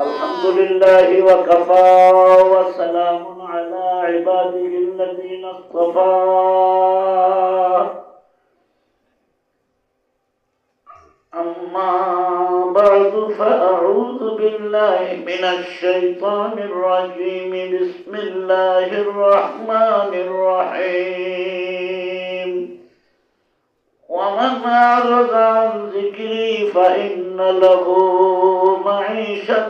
الحمد لله وكفى وسلام على عباده الذين اصطفى. أما بعد فأعوذ بالله من الشيطان الرجيم. بسم الله الرحمن الرحيم. ومن أعرض عن ذكري فإن له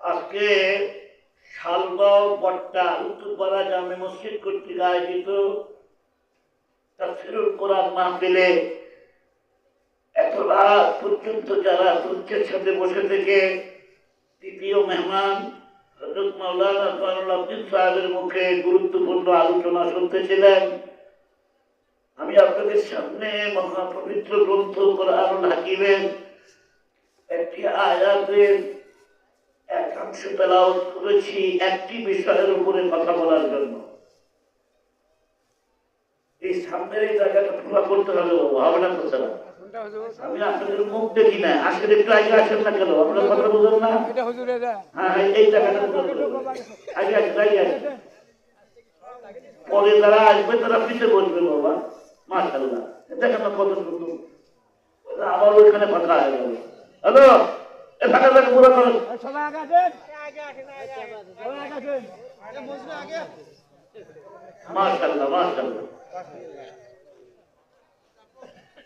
আজকে শালগাঁও পট্টা উত্তরপাড়া জামে মসজিদ কর্তৃক আয়োজিত তাফসিরুল কোরআন মাহফিলে এত রাত পর্যন্ত যারা তুচ্ছের সাথে বসে থেকে তৃতীয় মেহমান হজরত মাওলানা ফারুল আব্দুল সাহেবের মুখে গুরুত্বপূর্ণ আলোচনা শুনতেছিলেন। আমি আপনাদের সামনে মহাপবিত্র গ্রন্থ কোরআনুল হাকিমের একটি আয়াতের একাংশ তেলাওয়াত করেছি একটি বিষয়ের উপরে কথা বলার জন্য। এই সামনের এই জায়গাটা পুরো করতে হবে হবে না করতে না আমি আপনাদের মুখ দেখি না আসলে একটু আগে আসেন না কেন? আপনার কথা বুঝেন না? এটা হ্যাঁ এই- জায়গাটা। আগে আসেন আগে আসেন। পরে যারা আসবে তারা পিছে বসবে বাবা। মাশাল্লাহ দেখেন না কত সুন্দর। আবার ওইখানে ফাঁকা হয়ে গেল হ্যালো?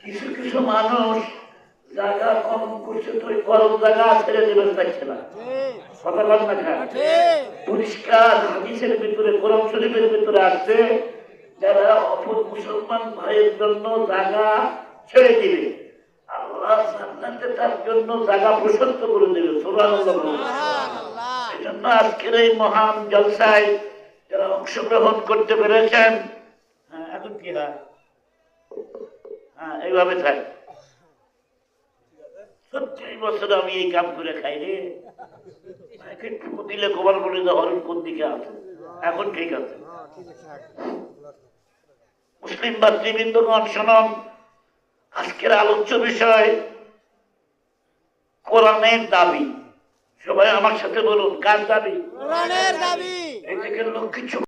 কিছু কিছু মানুষ জায়গা কম করছে তো গরম জায়গা ছেড়ে দেবেন চাইছে না কথা বল না পরিষ্কার হাদিসের ভিতরে কোরআন শরীফের ভিতরে আসছে যারা অপর মুসলমান ভাইয়ের জন্য জায়গা ছেড়ে দিবে আল্লাহ জান্নাতে তার জন্য জায়গা প্রশস্ত করে দেবে সুবহানাল্লাহ। বলুন। সুবহানাল্লাহ। এই জন্য আজকের এই মহান জলসায় যারা অংশগ্রহণ করতে পেরেছেন হ্যাঁ এখন কি হয়? হ্যাঁ এইভাবে থাক। বছর আমি এই কাম করে খাই রে। দিলে কবার বলে হরণ কোন দিকে আছে? এখন ঠিক আছে ঠিক আছে। মুসলিম ভাতৃবৃন্দগণ শোনন আজকের আলোচ্য বিষয় কোরআনের দাবি। সবাই আমার সাথে বলুন কার দাবি? কোরআনের দাবি। লোক কিছু